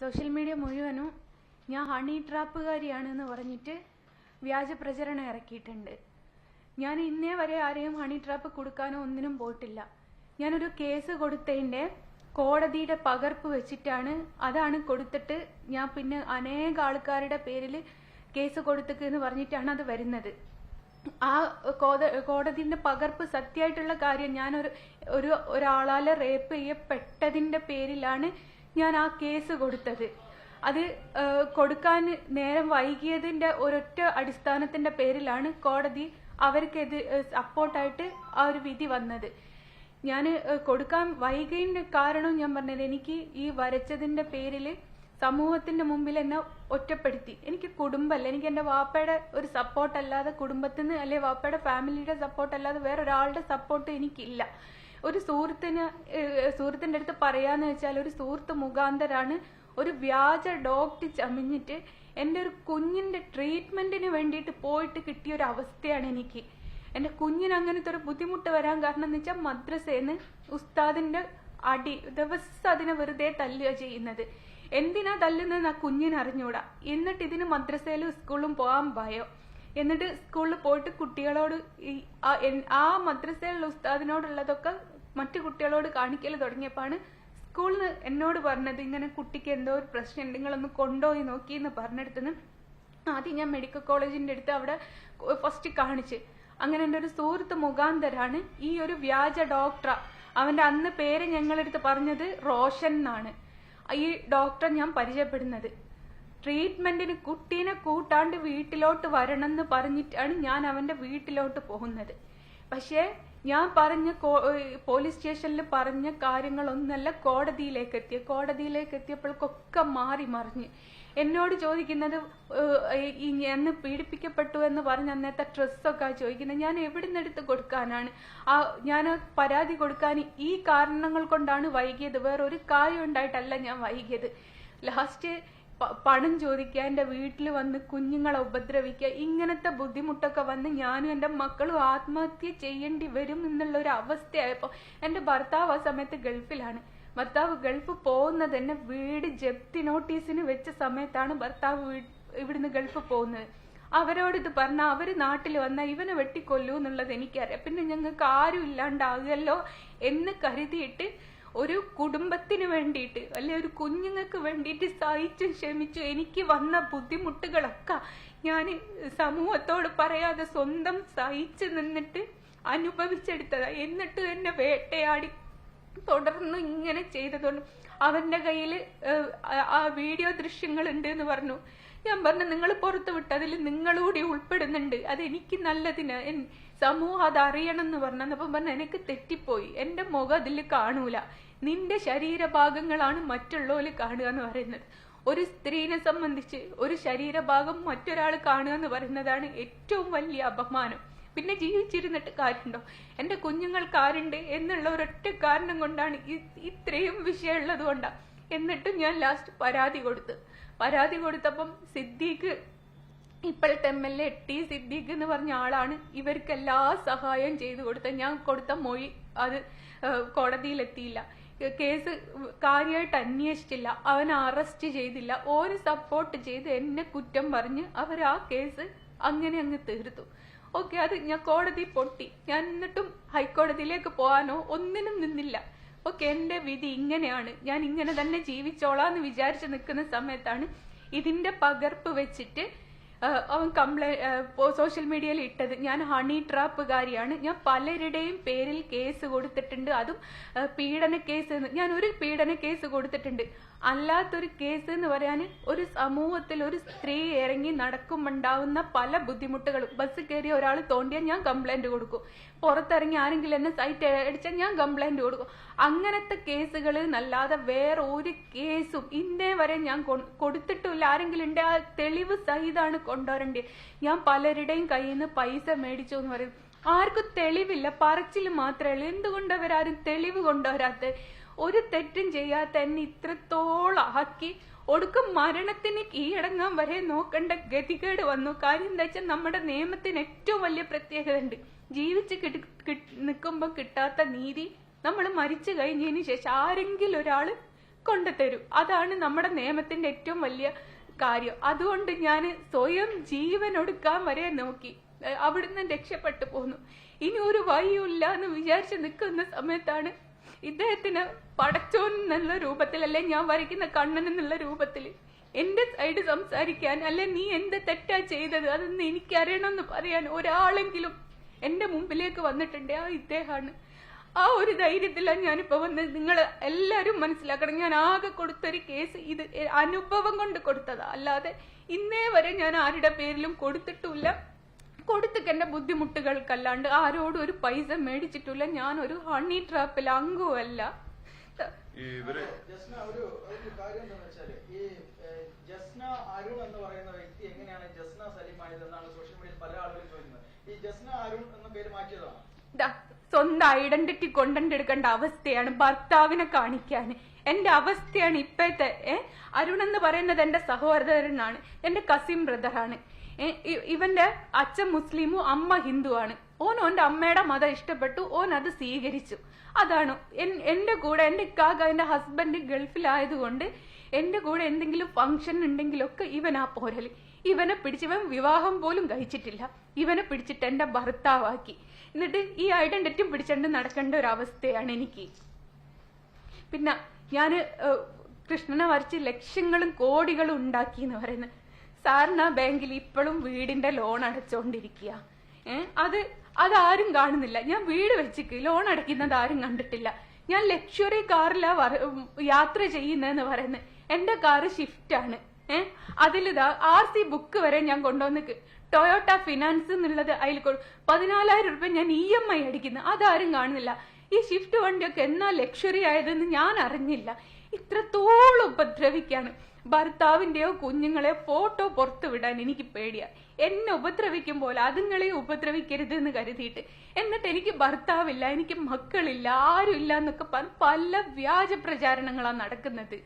Social media മുഴുവനും ഞാൻ honey ട്രാപ്പുകാരിയാണെന്ന് പറഞ്ഞിട്ട് വ്യാജ പ്രചരണം ഇറക്കിയിട്ടുണ്ട്. ഞാൻ ഇന്നേ വരെ ആരെയും ഹണി ട്രാപ്പ് കൊടുക്കാനോ ഒന്നിനും പോയിട്ടില്ല. ഞാനൊരു കേസ് കൊടുത്തതിന്റെ കോടതിയുടെ പകർപ്പ് വെച്ചിട്ടാണ് അതാണ് കൊടുത്തിട്ട് ഞാൻ പിന്നെ അനേക ആൾക്കാരുടെ പേരിൽ കേസ് കൊടുത്തതെന്ന് പറഞ്ഞിട്ടാണ് അത് വരുന്നത്. ആ കോടതിന്റെ പകർപ്പ് സത്യമായിട്ടുള്ള കാര്യം ഞാൻ ഒരു ഒരു റേപ്പ് ചെയ്യപ്പെട്ടതിന്റെ പേരിലാണ് ഞാൻ ആ കേസ് കൊടുത്തത്. അത് കൊടുക്കാൻ നേരം വൈകിയതിന്റെ ഒരൊറ്റ അടിസ്ഥാനത്തിന്റെ പേരിലാണ് കോടതി അവർക്കെത് സപ്പോർട്ടായിട്ട് ആ ഒരു വിധി വന്നത്. ഞാൻ കൊടുക്കാൻ വൈകിയതിന്റെ കാരണം ഞാൻ പറഞ്ഞത് എനിക്ക് ഈ വരച്ചതിന്റെ പേരിൽ സമൂഹത്തിന്റെ മുമ്പിൽ എന്നെ ഒറ്റപ്പെടുത്തി. എനിക്ക് കുടുംബമല്ല. എനിക്ക് എന്റെ വാപ്പയുടെ ഒരു സപ്പോർട്ട് അല്ലാതെ കുടുംബത്തിൽ നിന്ന് അല്ലെ വാപ്പയുടെ ഫാമിലിയുടെ സപ്പോർട്ട് അല്ലാതെ വേറെ ഒരാളുടെ സപ്പോർട്ട് എനിക്കില്ല. ഒരു സുഹൃത്തിന് സുഹൃത്തിന്റെ അടുത്ത് പറയാന്ന് വെച്ചാൽ ഒരു സുഹൃത്ത് മുഖാന്തരാണ് ഒരു വ്യാജ ഡോക്ടർ ചമിഞ്ഞിട്ട് എന്റെ ഒരു കുഞ്ഞിന്റെ ട്രീറ്റ്മെന്റിന് വേണ്ടിയിട്ട് പോയിട്ട് കിട്ടിയ ഒരു അവസ്ഥയാണ് എനിക്ക്. എന്റെ കുഞ്ഞിന് അങ്ങനത്തെ ഒരു ബുദ്ധിമുട്ട് വരാൻ കാരണം എന്ന് വെച്ചാൽ മദ്രസേന്ന് ഉസ്താദിന്റെ അടി ദിവസം അതിനെ വെറുതെ തല്ലുക ചെയ്യുന്നത്. എന്തിനാ തല്ലുന്നതെന്ന് ആ കുഞ്ഞിന് അറിഞ്ഞൂടാ. എന്നിട്ട് ഇതിന് മദ്രസയിലും സ്കൂളിലും പോകാൻ ഭയം? എന്നിട്ട് സ്കൂളിൽ പോയിട്ട് കുട്ടികളോട് ആ മദ്രസയിലുള്ള ഉസ്താദിനോടുള്ളതൊക്കെ മറ്റു കുട്ടികളോട് കാണിക്കൽ തുടങ്ങിയപ്പോഴാണ് സ്കൂളിൽ എന്നോട് പറഞ്ഞത് ഇങ്ങനെ കുട്ടിക്ക് എന്തോ ഒരു പ്രശ്നം നിങ്ങളൊന്ന് കൊണ്ടുപോയി നോക്കി എന്ന് പറഞ്ഞെടുത്തുനിന്ന് ആദ്യം ഞാൻ മെഡിക്കൽ കോളേജിന്റെ അടുത്ത് അവിടെ ഫസ്റ്റ് കാണിച്ച്. അങ്ങനെ എന്റെ ഒരു സുഹൃത്ത് മുഖാന്തരാണ് ഈ ഒരു വ്യാജ ഡോക്ടർ അവന്റെ അന്ന് പേര് ഞങ്ങളെടുത്ത് പറഞ്ഞത് റോഷൻ എന്നാണ്. ഈ ഡോക്ടറെ ഞാൻ പരിചയപ്പെടുന്നത്. ട്രീറ്റ്മെന്റിന് കുട്ടീനെ കൂട്ടാണ്ട് വീട്ടിലോട്ട് വരണം എന്ന് പറഞ്ഞിട്ടാണ് ഞാൻ അവന്റെ വീട്ടിലോട്ട് പോകുന്നത്. പക്ഷേ ഞാൻ പറഞ്ഞ പോലീസ് സ്റ്റേഷനിൽ പറഞ്ഞ കാര്യങ്ങളൊന്നല്ല കോടതിയിലേക്ക് എത്തിയ കോടതിയിലേക്ക് എത്തിയപ്പോഴൊക്കെ മാറി മറിഞ്ഞ്. എന്നോട് ചോദിക്കുന്നത് ഈ എന്ന് പീഡിപ്പിക്കപ്പെട്ടു എന്ന് പറഞ്ഞ അന്നത്തെ ഡ്രസ്സൊക്കെ ചോദിക്കുന്നത് ഞാൻ എവിടെ നിന്നെടുത്ത് കൊടുക്കാനാണ്? ആ ഞാൻ പരാതി കൊടുക്കാൻ ഈ കാരണങ്ങൾ കൊണ്ടാണ് വൈകിയത്. വേറൊരു കാര്യം ഉണ്ടായിട്ടല്ല ഞാൻ വൈകിയത്. ലാസ്റ്റ് പണം ചോദിക്കുക എന്റെ വീട്ടിൽ വന്ന് കുഞ്ഞുങ്ങളെ ഉപദ്രവിക്കുക ഇങ്ങനത്തെ ബുദ്ധിമുട്ടൊക്കെ വന്ന് ഞാനും എന്റെ മക്കളും ആത്മഹത്യ ചെയ്യേണ്ടി വരും എന്നുള്ള ഒരു അവസ്ഥയായപ്പോൾ എന്റെ ഭർത്താവ് ആ സമയത്ത് ഗൾഫിലാണ്. ഭർത്താവ് ഗൾഫ് പോകുന്നത് തന്നെ വീട് ജപ്തി നോട്ടീസിന് വെച്ച സമയത്താണ് ഭർത്താവ് ഇവിടുന്ന് ഗൾഫ് പോകുന്നത്. അവരോട് ഇത് പറഞ്ഞ അവർ നാട്ടിൽ വന്നാൽ ഇവനെ വെട്ടിക്കൊല്ലൂ എന്നുള്ളത് എനിക്കറിയാം. പിന്നെ ഞങ്ങൾക്ക് ആരും ഇല്ലാണ്ടാകുമല്ലോ എന്ന് കരുതിയിട്ട് ഒരു കുടുംബത്തിന് വേണ്ടിയിട്ട് അല്ലെ ഒരു കുഞ്ഞുങ്ങൾക്ക് വേണ്ടിയിട്ട് സഹിച്ചും ക്ഷമിച്ചു എനിക്ക് വന്ന ബുദ്ധിമുട്ടുകളൊക്കെ ഞാൻ സമൂഹത്തോട് പറയാതെ സ്വന്തം സഹിച്ചു നിന്നിട്ട് അനുഭവിച്ചെടുത്തതാ. എന്നിട്ട് എന്നെ വേട്ടയാടി തുടർന്ന് ഇങ്ങനെ ചെയ്തതുകൊണ്ട് അവന്റെ കയ്യിൽ ആ വീഡിയോ ദൃശ്യങ്ങൾ ഉണ്ട് എന്ന് പറഞ്ഞു. ഞാൻ പറഞ്ഞു നിങ്ങൾ പുറത്തു വിട്ട് അതിൽ നിങ്ങളൂടി ഉൾപ്പെടുന്നുണ്ട്. അത് എനിക്ക് നല്ലതിന് സമൂഹം അത് അറിയണം എന്ന് പറഞ്ഞു. അപ്പം പറഞ്ഞു എനിക്ക് തെറ്റിപ്പോയി. എന്റെ മുഖം അതിൽ കാണൂല. നിന്റെ ശരീരഭാഗങ്ങളാണ് മറ്റുള്ളവര് കാണുക എന്ന് പറയുന്നത്. ഒരു സ്ത്രീനെ സംബന്ധിച്ച് ഒരു ശരീരഭാഗം മറ്റൊരാൾ കാണുക എന്ന് പറയുന്നതാണ് ഏറ്റവും വലിയ അപമാനം. പിന്നെ ജീവിച്ചിരുന്നിട്ട് കാര്യമുണ്ടോ? എന്റെ കുഞ്ഞുങ്ങൾക്ക് ആരുണ്ട് എന്നുള്ള ഒരൊറ്റ കാരണം കൊണ്ടാണ് ഇത്രയും വിഷയമുള്ളത് കൊണ്ടാ. എന്നിട്ടും ഞാൻ ലാസ്റ്റ് പരാതി കൊടുത്തു. പരാതി കൊടുത്തപ്പം സിദ്ദീഖ് ഇപ്പോഴത്തെ M L A T Siddique എന്ന് പറഞ്ഞ ആളാണ്. ഇവർക്ക് എല്ലാ സഹായവും ചെയ്തു കൊടുത്ത ഞാൻ കൊടുത്ത മൊഴി അത് കോടതിയിലെത്തിയില്ല. കേസ് കാര്യമായിട്ട് അന്വേഷിച്ചില്ല. അവൻ അറസ്റ്റ് ചെയ്തില്ല. ഒരു സപ്പോർട്ട് ചെയ്ത് എന്നെ കുറ്റം പറഞ്ഞ് അവർ ആ കേസ് അങ്ങനെ അങ്ങ് തീർത്തു. ഓക്കെ അത് ഞാൻ കോടതി പൊട്ടി. ഞാൻ എന്നിട്ടും ഹൈക്കോടതിയിലേക്ക് പോകാനോ ഒന്നിനും നിന്നില്ല. ഓക്കെ എന്റെ വിധി ഇങ്ങനെയാണ്. ഞാൻ ഇങ്ങനെ തന്നെ ജീവിച്ചോളാന്ന് വിചാരിച്ചു നിൽക്കുന്ന സമയത്താണ് ഇതിന്റെ പകർപ്പ് വെച്ചിട്ട് അവൻ കംപ്ലൈന്റ് സോഷ്യൽ മീഡിയയിൽ ഇട്ടത്. ഞാൻ ഹണി ട്രാപ്പുകാരിയാണ് ഞാൻ പലരുടെയും പേരിൽ കേസ് കൊടുത്തിട്ടുണ്ട്. അതും പീഡന കേസ് ഞാൻ ഒരു പീഡന കേസ് കൊടുത്തിട്ടുണ്ട്. അല്ലാത്തൊരു കേസ് എന്ന് പറയാൻ ഒരു സമൂഹത്തിൽ ഒരു സ്ത്രീ ഇറങ്ങി നടക്കുമ്പോണ്ടാവുന്ന പല ബുദ്ധിമുട്ടുകളും. ബസ് കയറി ഒരാൾ തോണ്ടിയാൽ ഞാൻ കംപ്ലൈന്റ് കൊടുക്കും. പുറത്തിറങ്ങി ആരെങ്കിലും എന്നെ സൈറ്റ് അടിച്ചാൽ ഞാൻ കംപ്ലൈന്റ് കൊടുക്കും. അങ്ങനത്തെ കേസുകൾ എന്നല്ലാതെ വേറെ ഒരു കേസും ഇന്നേ വരെ ഞാൻ കൊടുത്തിട്ടില്ല ആരെങ്കിലും ആ തെളിവ് സഹിതാണ് കൊണ്ടുവരേണ്ടത്. ഞാൻ പലരുടെയും കയ്യിൽ നിന്ന് പൈസ മേടിച്ചു എന്ന് പറയും. ആർക്കും തെളിവില്ല. പറച്ചിൽ മാത്രമേ ഉള്ളൂ. എന്തുകൊണ്ട് തെളിവ് കൊണ്ടുവരാത്ത ഒരു തെറ്റും ചെയ്യാത്ത എന്നെ ഇത്രത്തോളം ആക്കി. ഒടുക്കം മരണത്തിന് കീഴടങ്ങാൻ വരെ നോക്കേണ്ട ഗതികേട് വന്നു. കാര്യം എന്താ വെച്ചാൽ നമ്മുടെ നിയമത്തിന് ഏറ്റവും വലിയ പ്രത്യേകത ഉണ്ട് ജീവിച്ച് നിൽക്കുമ്പോൾ കിട്ടാത്ത നീതി നമ്മൾ മരിച്ചു കഴിഞ്ഞതിന് ശേഷം ആരെങ്കിലും ഒരാൾ കൊണ്ടുതരും. അതാണ് നമ്മുടെ നിയമത്തിന്റെ ഏറ്റവും വലിയ കാര്യം. അതുകൊണ്ട് ഞാൻ സ്വയം ജീവൻ ഒടുക്കാൻ വരെ നോക്കി. അവിടുന്ന് രക്ഷപ്പെട്ടു പോന്നു. ഇനി ഒരു വഴിയില്ല എന്ന് വിചാരിച്ച് നിൽക്കുന്ന സമയത്താണ് ഇദ്ദേഹത്തിന് പടച്ചോൻ എന്നുള്ള രൂപത്തിൽ അല്ലെ ഞാൻ വരയ്ക്കുന്ന കണ്ണൻ എന്നുള്ള രൂപത്തിൽ എന്റെ സൈഡ് സംസാരിക്കാൻ അല്ലെ നീ എന്ത് തെറ്റാ ചെയ്തത്? അതൊന്ന് എനിക്കറിയണമെന്ന് പറയാൻ ഒരാളെങ്കിലും എന്റെ മുമ്പിലേക്ക് വന്നിട്ടുണ്ട്. ആ ഇദ്ദേഹമാണ്. ആ ഒരു ധൈര്യത്തിലാണ് ഞാനിപ്പോ വന്ന് നിങ്ങൾ എല്ലാവരും മനസ്സിലാക്കണം. ഞാൻ ആകെ കൊടുത്തൊരു കേസ് ഇത് അനുഭവം കൊണ്ട് കൊടുത്തതാ. അല്ലാതെ ഇന്നേ വരെ ഞാൻ ആരുടെ പേരിലും കൊടുത്തിട്ടില്ല കൊടുത്തിട്ട് എന്റെ ബുദ്ധിമുട്ടുകൾക്കല്ലാണ്ട് ആരോടും ഒരു പൈസ മേടിച്ചിട്ടില്ല. ഞാൻ ഒരു ഹണി ട്രാപ്പിൽ അംഗവുമല്ല. ഈ ഇവർ ജസ്ന ഒരു ഒരു കാര്യം എന്താണെന്ന് വെച്ചാൽ ഈ ജസ്ന അരുൺ എന്ന് പറയുന്ന വ്യക്തി എങ്ങനെയാണ് ജസ്ന എന്നാണ് സോഷ്യൽ മീഡിയയിൽ പല ആളുകളും ചോദിക്കുന്നത്. ഈ ജസ്ന അരുൺ എന്ന പേര് മാറ്റിയതാണ്? സ്വന്തം ഐഡന്റിറ്റി കൊണ്ടെടുക്കേണ്ട അവസ്ഥയാണ് ഭർത്താവിനെ കാണിക്കാൻ എന്റെ അവസ്ഥയാണ് ഇപ്പോഴത്തെ ഏഹ് അരുൺ എന്ന് പറയുന്നത് എന്റെ സഹോദരനാണ് എന്റെ കസിൻ ബ്രദറാണ് ഇവന്റെ അച്ഛൻ മുസ്ലിമും അമ്മ ഹിന്ദുവാണ്. ഓൻ ഓന്റെ അമ്മയുടെ മതം ഇഷ്ടപ്പെട്ടു ഓൻ അത് സ്വീകരിച്ചു. അതാണ് എന്റെ കൂടെ എന്റെ ഇക്കാക്ക എന്റെ ഹസ്ബൻഡ് ഗൾഫിലായതുകൊണ്ട് എന്റെ കൂടെ എന്തെങ്കിലും ഫംഗ്ഷൻ ഉണ്ടെങ്കിലൊക്കെ ഇവൻ ആ പോരൽ. ഇവനെ പിടിച്ച് ഇവൻ വിവാഹം പോലും കഴിച്ചിട്ടില്ല. ഇവനെ പിടിച്ചിട്ട് എന്റെ ഭർത്താവാക്കി. എന്നിട്ട് ഈ ഐഡന്റിറ്റി പിടിച്ചുകൊണ്ട് നടക്കേണ്ട ഒരു അവസ്ഥയാണ് എനിക്ക്. പിന്നെ ഞാൻ കൃഷ്ണനെ വരച്ച് ലക്ഷ്യങ്ങളും കോടികളും ഉണ്ടാക്കി എന്ന് പറയുന്നത്. സാറിന് ആ ബാങ്കിൽ ഇപ്പോഴും വീടിന്റെ ലോൺ അടച്ചോണ്ടിരിക്കുക അത് അതാരും കാണുന്നില്ല. ഞാൻ വീട് വെച്ചിക്ക് ലോൺ അടയ്ക്കുന്നത് ആരും കണ്ടിട്ടില്ല. ഞാൻ ലക്ഷറി കാറിലാ യാത്ര ചെയ്യുന്നതെന്ന് പറയുന്നത് എന്റെ കാറ് ഷിഫ്റ്റ് ആണ്. ഏഹ് അതിലിതാ ആർ സി ബുക്ക് വരെ ഞാൻ കൊണ്ടുവന്ന് ടൊയോട്ട ഫിനാൻസ് എന്നുള്ളത് അതിൽ പതിനാലായിരം രൂപ ഞാൻ ഇ എം ഐ അടിക്കുന്നു. അതാരും കാണുന്നില്ല. ഈ ഷിഫ്റ്റ് വണ്ടിയൊക്കെ എന്നാ ലക്ഷറി ആയതെന്ന് ഞാൻ അറിഞ്ഞില്ല. ഇത്രത്തോളം ഉപദ്രവിക്കാണ്. ഭർത്താവിന്റെയോ കുഞ്ഞുങ്ങളെ ഫോട്ടോ പുറത്തു വിടാൻ എനിക്ക് പേടിയാ. എന്നെ ഉപദ്രവിക്കുമ്പോൾ അതുങ്ങളെ ഉപദ്രവിക്കരുത് എന്ന് കരുതിയിട്ട്. എന്നിട്ട് എനിക്ക് ഭർത്താവില്ല എനിക്ക് മക്കളില്ല ആരുമില്ല എന്നൊക്കെ പറഞ്ഞ് പല വ്യാജ പ്രചാരണങ്ങളാണ് നടക്കുന്നത്